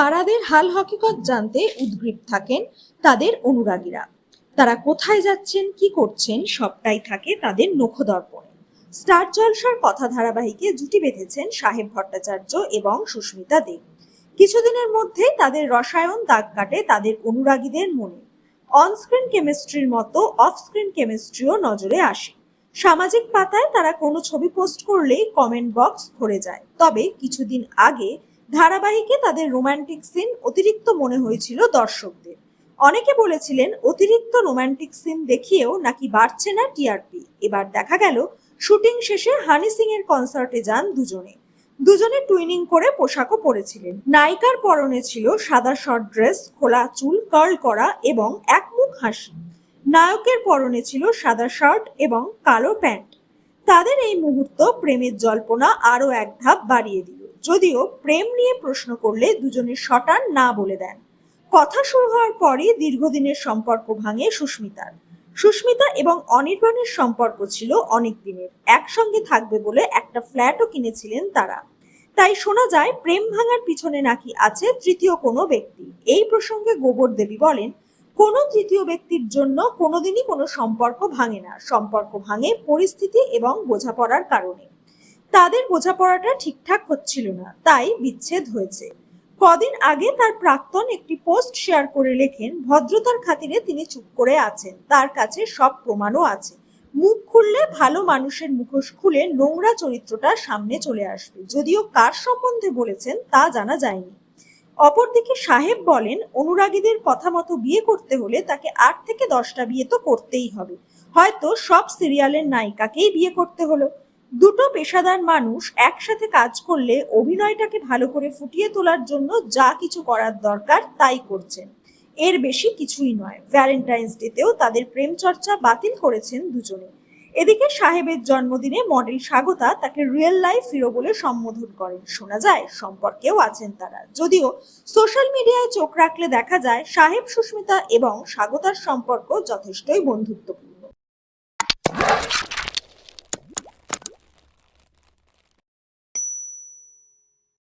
তারাদের হাল হকিকত জানতে উদ্গ্রীব থাকেন তাদের অনুরাগীরা। তারা কোথায় যাচ্ছেন, কি করছেন, সবটাই থাকে তাদের নখদর্পণে। স্টার জলসার কথা ধারাবাহিকে জুটি বেঁধেছেন সাহেব ভট্টাচার্য এবং সুস্মিতা দেব কিছুদিনের মধ্যেই তাদের রসায়ন দাগ কাটে তাদের অনুরাগীদের মনে। অনস্ক্রিন কেমিস্ট্রির মতো অফ স্ক্রিন কেমিস্ট্রিও নজরে আসে। সামাজিক পাতায় তারা কোনো ছবি পোস্ট করলেই কমেন্ট বক্স ভরে যায়। তবে কিছুদিন আগে ধারাবাহিকে তাদের রোমান্টিক সিন অতিরিক্ত মনে হয়েছিল দর্শকদের। অনেকে বলেছিলেন, অতিরিক্ত রোমান্টিক সিন দেখিয়েও নাকি বাড়ছে না টিআরপি। এবার দেখা গেল, শুটিং শেষে হানি সিং এর কনসার্টে যান দুজনে। দুজনে টুইনিং করে পোশাকও পরেছিলেন। নায়িকার পরনে ছিল সাদা শর্ট ড্রেস, খোলা চুল, কার্ল করা এবং একমুখ হাসি। নায়কের পরনে ছিল সাদা শার্ট এবং কালো প্যান্ট। তাদের এই মুহূর্ত প্রেমের জল্পনা আরও এক ধাপ বাড়িয়ে দিল। যদিও প্রেম নিয়ে প্রশ্ন করলে দুজনের শটান না বলে দেন। কথা শুরু হওয়ার পরই দীর্ঘদিনের সম্পর্ক ভাঙে সুস্মিতার। সুস্মিতা এবং অনির্বাণের সম্পর্ক ছিল অনেক দিনের, একসঙ্গে থাকবে বলে একটা ফ্ল্যাটও কিনেছিলেন তারা। তাই শোনা যায়, প্রেম ভাঙার পিছনে নাকি আছে তৃতীয় কোনো ব্যক্তি। এই প্রসঙ্গে গোবর দেবী বলেন, কোনো তৃতীয় ব্যক্তির জন্য কোনোদিনই কোনো সম্পর্ক ভাঙে না। সম্পর্ক ভাঙে পরিস্থিতি এবং বোঝাপড়ার কারণে। তাদের বোঝাপড়াটা ঠিকঠাক হচ্ছিল না, তাই বিচ্ছেদ হয়েছে। কদিন আগে তার প্রাক্তন একটি পোস্ট শেয়ার করে লেখেন, ভদ্রতার খাতিরে তিনি চুপ করে আছেন, তার কাছে সব প্রমাণও আছে। মুখ খুললে ভালো মানুষের মুখোশ খুলে নোংরা চরিত্রটা সামনে চলে আসবে, যদিও কার সম্বন্ধে বলেছেন তা জানা যায়নি। অপরদিকে সাহেব বলেন, অনুরাগীদের কথা মতো বিয়ে করতে হলে তাকে আট থেকে দশটা বিয়ে তো করতেই হবে। হয়তো সব সিরিয়ালের নায়িকাকেই বিয়ে করতে হলো। দুটো পেশাদার মানুষ একসাথে কাজ করলে অভিনয়টাকে ভালো করে ফুটিয়ে তোলার জন্য যা কিছু করার দরকার তাই করছেন। এর বেশি কিছুই নয়। ভ্যালেন্টাইন্স ডেতেও তাদের প্রেম চর্চা বাতিল করেছেন দুজনে। এদিকে সাহেবের জন্মদিনে মডেল স্বাগতা তাকে রিয়েল লাইফ হিরো বলে সম্বোধন করেন। শোনা যায়, সম্পর্কেও আছেন তারা। যদিও সোশ্যাল মিডিয়ায় চোখ রাখলে দেখা যায়, সাহেব সুস্মিতা এবং স্বাগতার সম্পর্ক যথেষ্টই বন্ধুত্বপূর্ণ।